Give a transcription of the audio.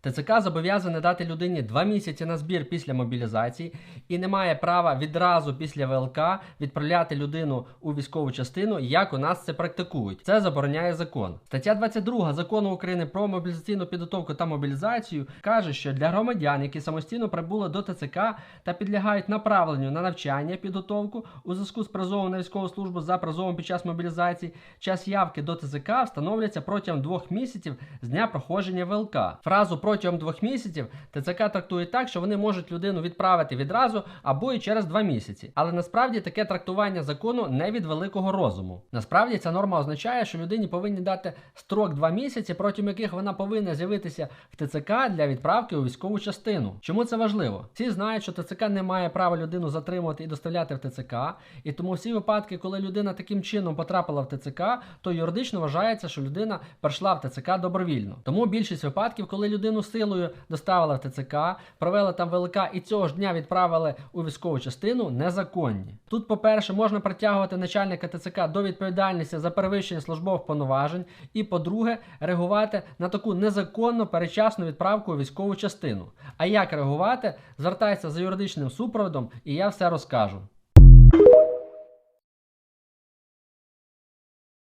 ТЦК зобов'язане дати людині 2 місяці на збір після мобілізації і не має права відразу після ВЛК відправляти людину у військову частину, як у нас це практикують. Це забороняє закон. Стаття 22 закону України про мобілізаційну підготовку та мобілізацію каже, що для громадян, які самостійно прибули до ТЦК та підлягають направленню на навчання підготовку у зв'язку з призовом на військову службу за призовом під час мобілізації, час явки до ТЦК встановлюється протягом двох місяців з дня проходження ВЛК. Фразу протягом двох місяців ТЦК трактує так, що вони можуть людину відправити відразу або і через два місяці. Але насправді таке трактування закону не від великого розуму. Насправді ця норма означає, що людині повинні дати строк два місяці, протягом яких вона повинна з'явитися в ТЦК для відправки у військову частину. Чому це важливо? Всі знають, що ТЦК не має права людину затримувати і доставляти в ТЦК, і тому всі випадки, коли людина таким чином потрапила в ТЦК, то юридично вважається, що людина прийшла в ТЦК добровільно. Тому більшість випадків, коли людину силою доставили в ТЦК, провели там ВЛК і цього ж дня відправили у військову частину, незаконні. Тут, по-перше, можна притягувати начальника ТЦК до відповідальності за перевищення службових повноважень, і, по-друге, реагувати на таку незаконну перечасну відправку у військову частину. А як реагувати? Звертайся за юридичним супроводом, і я все розкажу.